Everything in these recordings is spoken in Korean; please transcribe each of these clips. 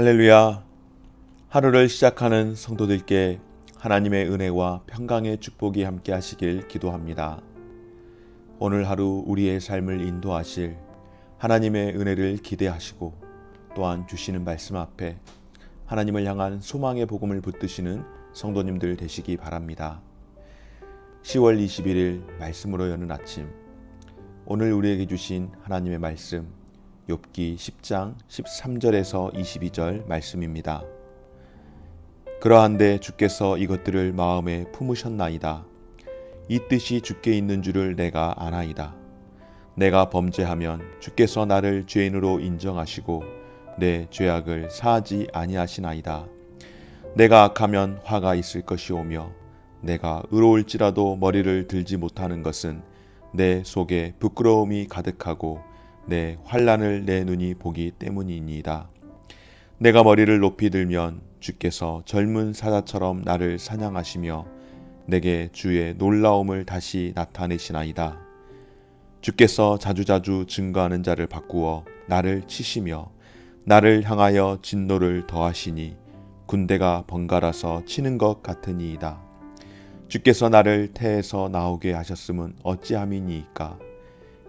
할렐루야. 하루를 시작하는 성도들께 하나님의 은혜와 평강의 축복이 함께 하시길 기도합니다. 오늘 하루 우리의 삶을 인도하실 하나님의 은혜를 기대하시고 또한 주시는 말씀 앞에 하나님을 향한 소망의 복음을 붙드시는 성도님들 되시기 바랍니다. 10월 21일 말씀으로 여는 아침 오늘 우리에게 주신 하나님의 말씀 욥기 10장 13절에서 22절 말씀입니다. 그러한데 주께서 이것들을 마음에 품으셨나이다. 이 뜻이 주께 있는 줄을 내가 아나이다. 내가 범죄하면 주께서 나를 죄인으로 인정하시고 내 죄악을 사하지 아니하시나이다. 내가 악하면 화가 있을 것이오며 내가 의로울지라도 머리를 들지 못하는 것은 내 속에 부끄러움이 가득하고 내 환란을 내 눈이 보기 때문이니이다. 내가 머리를 높이 들면 주께서 젊은 사자처럼 나를 사냥하시며 내게 주의 놀라움을 다시 나타내시나이다. 주께서 자주자주 증거하는 자를 바꾸어 나를 치시며 나를 향하여 진노를 더하시니 군대가 번갈아서 치는 것 같으니이다. 주께서 나를 태에서 나오게 하셨음은 어찌함이니이까?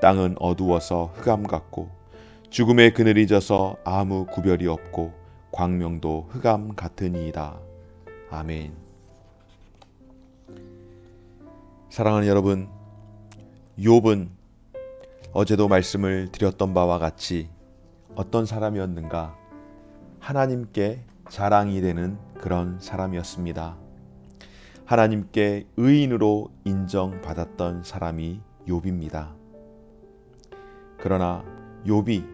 땅은 어두워서 흑암 같고 죽음의 그늘이 져서 아무 구별이 없고 광명도 흑암 같으니이다. 아멘. 사랑하는 여러분, 욥은 어제도 말씀을 드렸던 바와 같이 어떤 사람이었는가? 하나님께 자랑이 되는 그런 사람이었습니다. 하나님께 의인으로 인정받았던 사람이 욥입니다. 그러나 욥이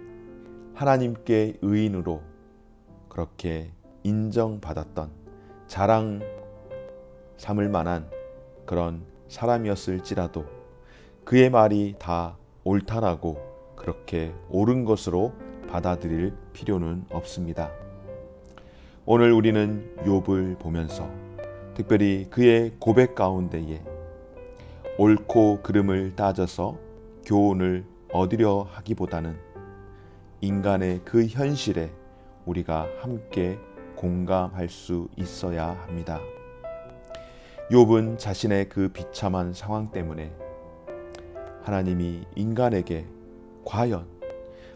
하나님께 의인으로 그렇게 인정받았던 자랑 삼을 만한 그런 사람이었을지라도 그의 말이 다 옳다라고 그렇게 옳은 것으로 받아들일 필요는 없습니다. 오늘 우리는 욥을 보면서 특별히 그의 고백 가운데에 옳고 그름을 따져서 교훈을 얻으려 하기보다는 인간의 그 현실에 우리가 함께 공감할 수 있어야 합니다. 욥은 자신의 그 비참한 상황 때문에 하나님이 인간에게 과연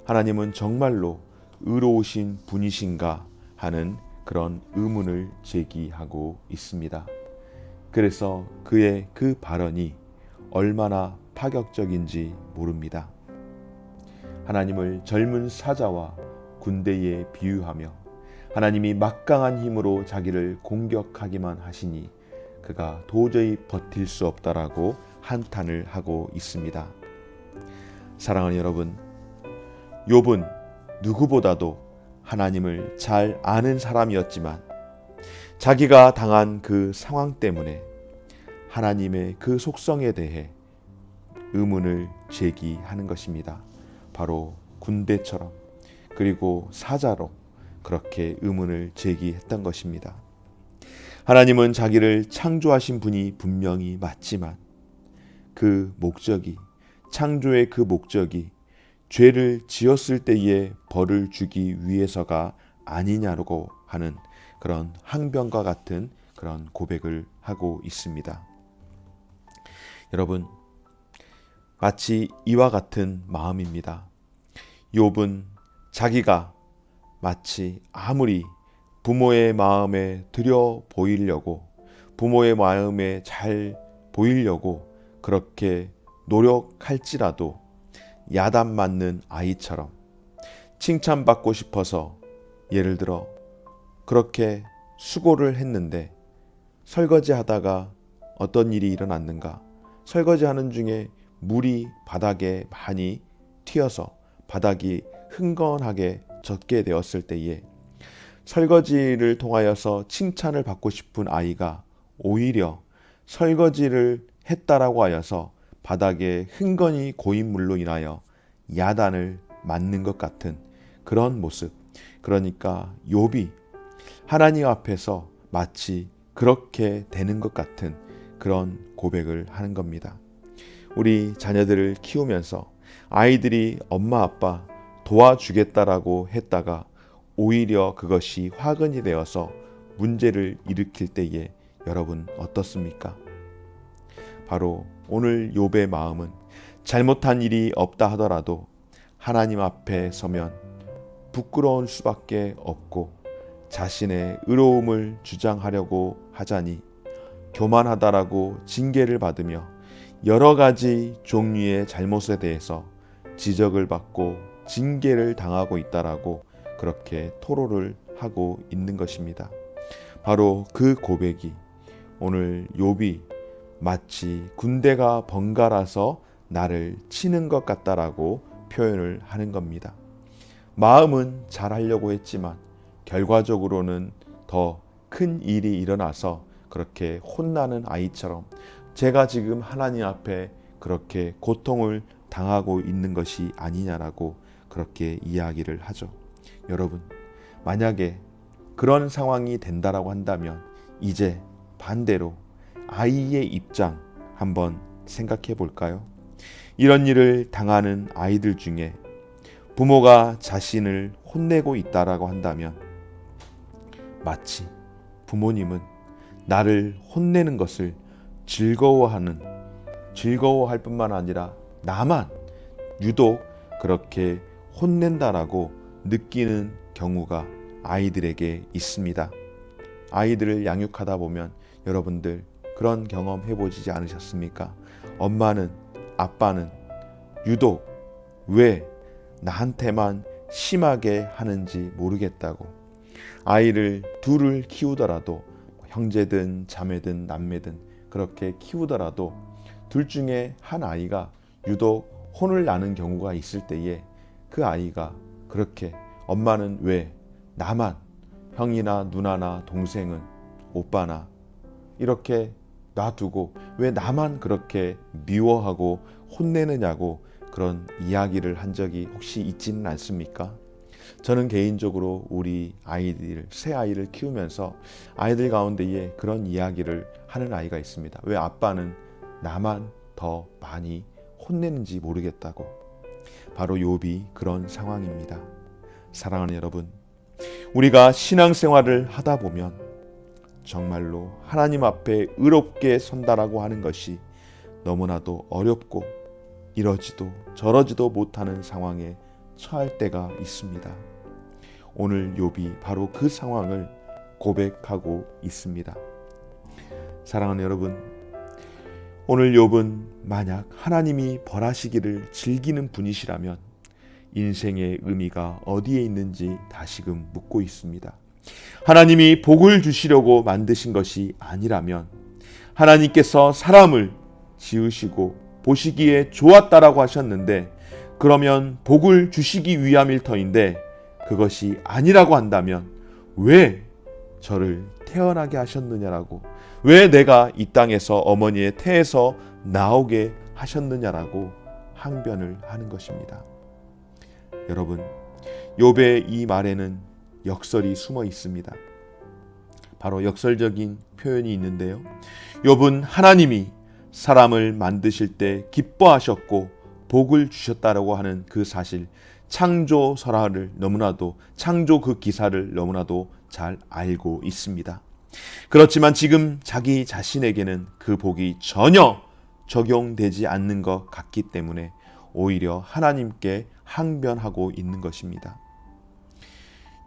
하나님은 정말로 의로우신 분이신가 하는 그런 의문을 제기하고 있습니다. 그래서 그의 그 발언이 얼마나 파격적인지 모릅니다. 하나님을 젊은 사자와 군대에 비유하며 하나님이 막강한 힘으로 자기를 공격하기만 하시니 그가 도저히 버틸 수 없다라고 한탄을 하고 있습니다. 사랑하는 여러분, 욥은 누구보다도 하나님을 잘 아는 사람이었지만 자기가 당한 그 상황 때문에 하나님의 그 속성에 대해 의문을 제기하는 것입니다. 바로 군대처럼 그리고 사자로 그렇게 의문을 제기했던 것입니다. 하나님은 자기를 창조하신 분이 분명히 맞지만 그 목적이 창조의 그 목적이 죄를 지었을 때에 벌을 주기 위해서가 아니냐고 하는 그런 항변과 같은 그런 고백을 하고 있습니다. 여러분 마치 이와 같은 마음입니다. 욥은 자기가 마치 아무리 부모의 마음에 들여 보이려고 부모의 마음에 잘 보이려고 그렇게 노력할지라도 야단 맞는 아이처럼 칭찬받고 싶어서 예를 들어 그렇게 수고를 했는데 설거지 하다가 어떤 일이 일어났는가 설거지 하는 중에 물이 바닥에 많이 튀어서 바닥이 흥건하게 젖게 되었을 때에 설거지를 통하여서 칭찬을 받고 싶은 아이가 오히려 설거지를 했다라고 하여서 바닥에 흥건히 고인 물로 인하여 야단을 맞는 것 같은 그런 모습. 그러니까 욥이 하나님 앞에서 마치 그렇게 되는 것 같은 그런 고백을 하는 겁니다. 우리 자녀들을 키우면서 아이들이 엄마 아빠 도와주겠다라고 했다가 오히려 그것이 화근이 되어서 문제를 일으킬 때에 여러분 어떻습니까? 바로 오늘 욥의 마음은 잘못한 일이 없다 하더라도 하나님 앞에 서면 부끄러운 수밖에 없고 자신의 의로움을 주장하려고 하자니 교만하다라고 징계를 받으며 여러 가지 종류의 잘못에 대해서 지적을 받고 징계를 당하고 있다라고 그렇게 토로를 하고 있는 것입니다. 바로 그 고백이 오늘 욥이 마치 군대가 번갈아서 나를 치는 것 같다라고 표현을 하는 겁니다. 마음은 잘 하려고 했지만 결과적으로는 더 큰 일이 일어나서 그렇게 혼나는 아이처럼 제가 지금 하나님 앞에 그렇게 고통을 당하고 있는 것이 아니냐라고 그렇게 이야기를 하죠. 여러분, 만약에 그런 상황이 된다라고 한다면 이제 반대로 아이의 입장 한번 생각해 볼까요? 이런 일을 당하는 아이들 중에 부모가 자신을 혼내고 있다라고 한다면 마치 부모님은 나를 혼내는 것을 즐거워하는 즐거워할 뿐만 아니라 나만 유독 그렇게 혼낸다라고 느끼는 경우가 아이들에게 있습니다. 아이들을 양육하다 보면 여러분들 그런 경험 해보지 않으셨습니까? 엄마는 아빠는 유독 왜 나한테만 심하게 하는지 모르겠다고 아이를 둘을 키우더라도 형제든 자매든 남매든 그렇게 키우더라도 둘 중에 한 아이가 유독 혼을 나는 경우가 있을 때에 그 아이가 그렇게 엄마는 왜 나만 형이나 누나나 동생은 오빠나 이렇게 놔두고 왜 나만 그렇게 미워하고 혼내느냐고 그런 이야기를 한 적이 혹시 있지는 않습니까? 저는 개인적으로 우리 아이들, 새 아이를 키우면서 아이들 가운데에 그런 이야기를 하는 아이가 있습니다. 왜 아빠는 나만 더 많이 혼내는지 모르겠다고. 바로 욥이 그런 상황입니다. 사랑하는 여러분, 우리가 신앙생활을 하다 보면 정말로 하나님 앞에 의롭게 선다라고 하는 것이 너무나도 어렵고 이러지도 저러지도 못하는 상황에 처할 때가 있습니다. 오늘 욥이 바로 그 상황을 고백하고 있습니다. 사랑하는 여러분, 오늘 욥은 만약 하나님이 벌하시기를 즐기는 분이시라면 인생의 의미가 어디에 있는지 다시금 묻고 있습니다. 하나님이 복을 주시려고 만드신 것이 아니라면 하나님께서 사람을 지으시고 보시기에 좋았다라고 하셨는데 그러면 복을 주시기 위함일 터인데 그것이 아니라고 한다면 왜 저를 태어나게 하셨느냐라고 왜 내가 이 땅에서 어머니의 태에서 나오게 하셨느냐라고 항변을 하는 것입니다. 여러분, 욥의 이 말에는 역설이 숨어 있습니다. 바로 역설적인 표현이 있는데요. 욥은 하나님이 사람을 만드실 때 기뻐하셨고 복을 주셨다라고 하는 그 사실, 창조 설화를 너무나도 창조 그 기사를 너무나도 잘 알고 있습니다. 그렇지만 지금 자기 자신에게는 그 복이 전혀 적용되지 않는 것 같기 때문에 오히려 하나님께 항변하고 있는 것입니다.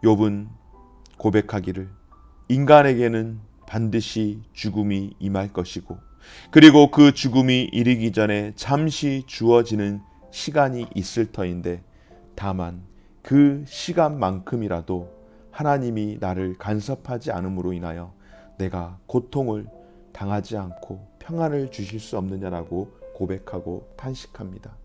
욥은 고백하기를 인간에게는 반드시 죽음이 임할 것이고 그리고 그 죽음이 이르기 전에 잠시 주어지는 시간이 있을 터인데 다만 그 시간만큼이라도 하나님이 나를 간섭하지 않음으로 인하여 내가 고통을 당하지 않고 평안을 주실 수 없느냐라고 고백하고 탄식합니다.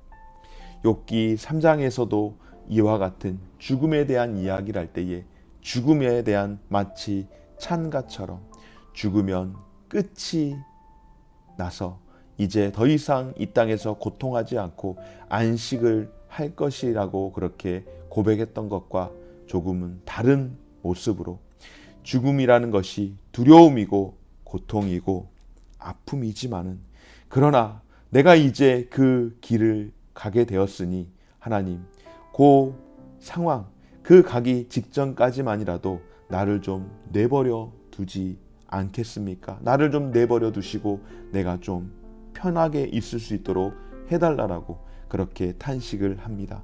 욥기 3장에서도 이와 같은 죽음에 대한 이야기를 할 때에 죽음에 대한 마치 찬가처럼 죽으면 끝이 나서 이제 더 이상 이 땅에서 고통하지 않고 안식을 할 것이라고 그렇게 고백했던 것과 조금은 다른 모습으로 죽음이라는 것이 두려움이고 고통이고 아픔이지만은 그러나 내가 이제 그 길을 가게 되었으니 하나님 그 상황 그 가기 직전까지만이라도 나를 좀 내버려 두지 않겠습니까? 나를 좀 내버려 두시고 내가 좀 편하게 있을 수 있도록 해달라라고 그렇게 탄식을 합니다.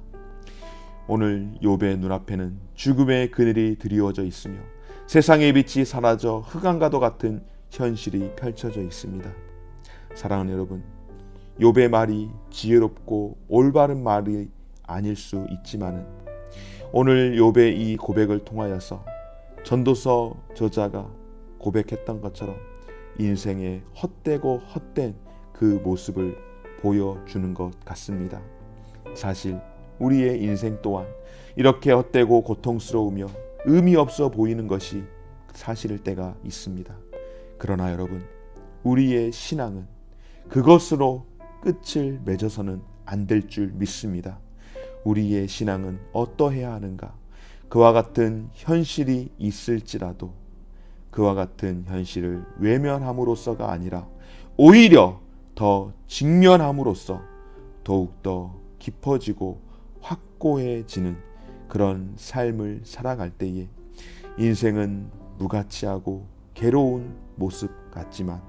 오늘 욥의 눈앞에는 죽음의 그늘이 드리워져 있으며 세상의 빛이 사라져 흑암과도 같은 현실이 펼쳐져 있습니다. 사랑하는 여러분, 욥의 말이 지혜롭고 올바른 말이 아닐 수 있지만은 오늘 욥의 이 고백을 통하여서 전도서 저자가 고백했던 것처럼 인생의 헛되고 헛된 그 모습을 보여주는 것 같습니다. 사실 우리의 인생 또한 이렇게 헛되고 고통스러우며 의미 없어 보이는 것이 사실일 때가 있습니다. 그러나 여러분, 우리의 신앙은 그것으로 끝을 맺어서는 안 될 줄 믿습니다. 우리의 신앙은 어떠해야 하는가? 그와 같은 현실이 있을지라도 그와 같은 현실을 외면함으로써가 아니라 오히려 더 직면함으로써 더욱더 깊어지고 확고해지는 그런 삶을 살아갈 때에 인생은 무가치하고 괴로운 모습 같지만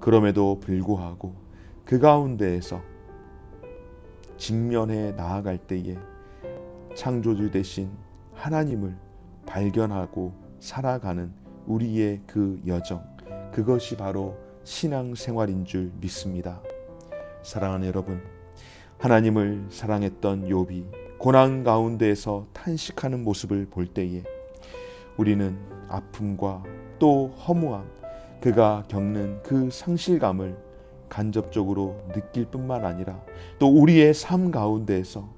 그럼에도 불구하고 그 가운데에서 직면해 나아갈 때에 창조주 대신 하나님을 발견하고 살아가는 우리의 그 여정, 그것이 바로 신앙 생활인 줄 믿습니다. 사랑하는 여러분, 하나님을 사랑했던 욥이 고난 가운데에서 탄식하는 모습을 볼 때에 우리는 아픔과 또 허무함, 그가 겪는 그 상실감을 간접적으로 느낄 뿐만 아니라 또 우리의 삶 가운데에서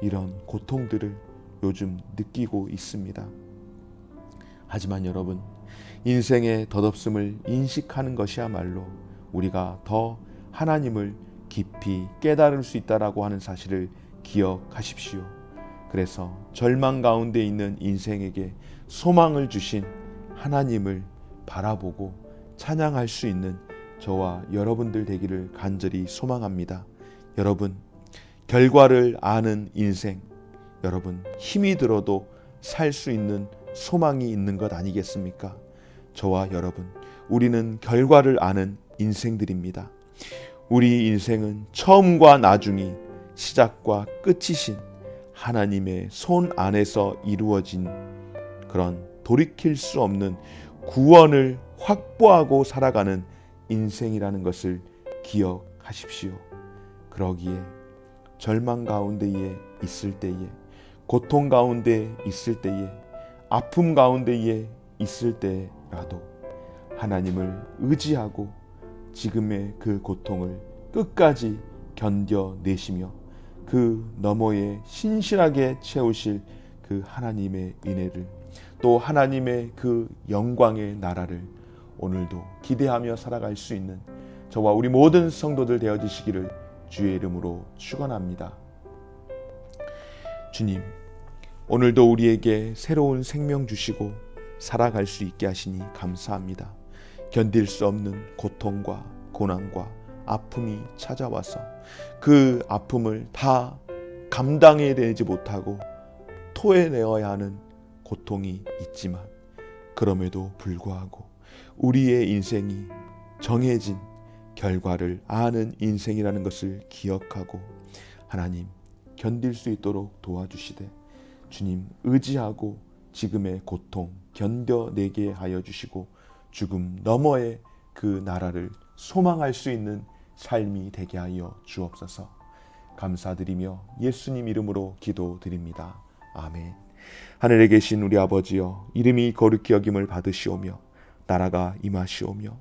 이런 고통들을 요즘 느끼고 있습니다. 하지만 여러분, 인생의 덧없음을 인식하는 것이야말로 우리가 더 하나님을 깊이 깨달을 수 있다라고 하는 사실을 기억하십시오. 그래서 절망 가운데 있는 인생에게 소망을 주신 하나님을 바라보고 찬양할 수 있는 저와 여러분들 되기를 간절히 소망합니다. 여러분, 결과를 아는 인생, 여러분, 힘이 들어도 살 수 있는 소망이 있는 것 아니겠습니까? 저와 여러분, 우리는 결과를 아는 인생들입니다. 우리 인생은 처음과 나중이 시작과 끝이신 하나님의 손 안에서 이루어진 그런 돌이킬 수 없는 구원을 확보하고 살아가는 인생이라는 것을 기억하십시오. 그러기에 절망 가운데에 있을 때에 고통 가운데 있을 때에 아픔 가운데에 있을 때라도 하나님을 의지하고 지금의 그 고통을 끝까지 견뎌내시며 그 너머에 신실하게 채우실 그 하나님의 은혜를 또 하나님의 그 영광의 나라를 오늘도 기대하며 살아갈 수 있는 저와 우리 모든 성도들 되어지시기를 주의 이름으로 축원합니다. 주님, 오늘도 우리에게 새로운 생명 주시고 살아갈 수 있게 하시니 감사합니다. 견딜 수 없는 고통과 고난과 아픔이 찾아와서 그 아픔을 다 감당해내지 못하고 토해내어야 하는 고통이 있지만 그럼에도 불구하고 우리의 인생이 정해진 결과를 아는 인생이라는 것을 기억하고 하나님 견딜 수 있도록 도와주시되 주님 의지하고 지금의 고통 견뎌내게 하여 주시고 죽음 너머의 그 나라를 소망할 수 있는 삶이 되게 하여 주옵소서. 감사드리며 예수님 이름으로 기도드립니다. 아멘. 하늘에 계신 우리 아버지여 이름이 거룩히 여김을 받으시오며 나라가 임하시오며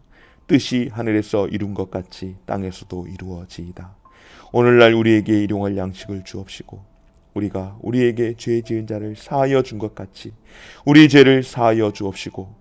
뜻이 하늘에서 이룬 것 같이 땅에서도 이루어지이다. 오늘날 우리에게 일용할 양식을 주옵시고 우리가 우리에게 죄 지은 자를 사하여 준 것 같이 우리 죄를 사하여 주옵시고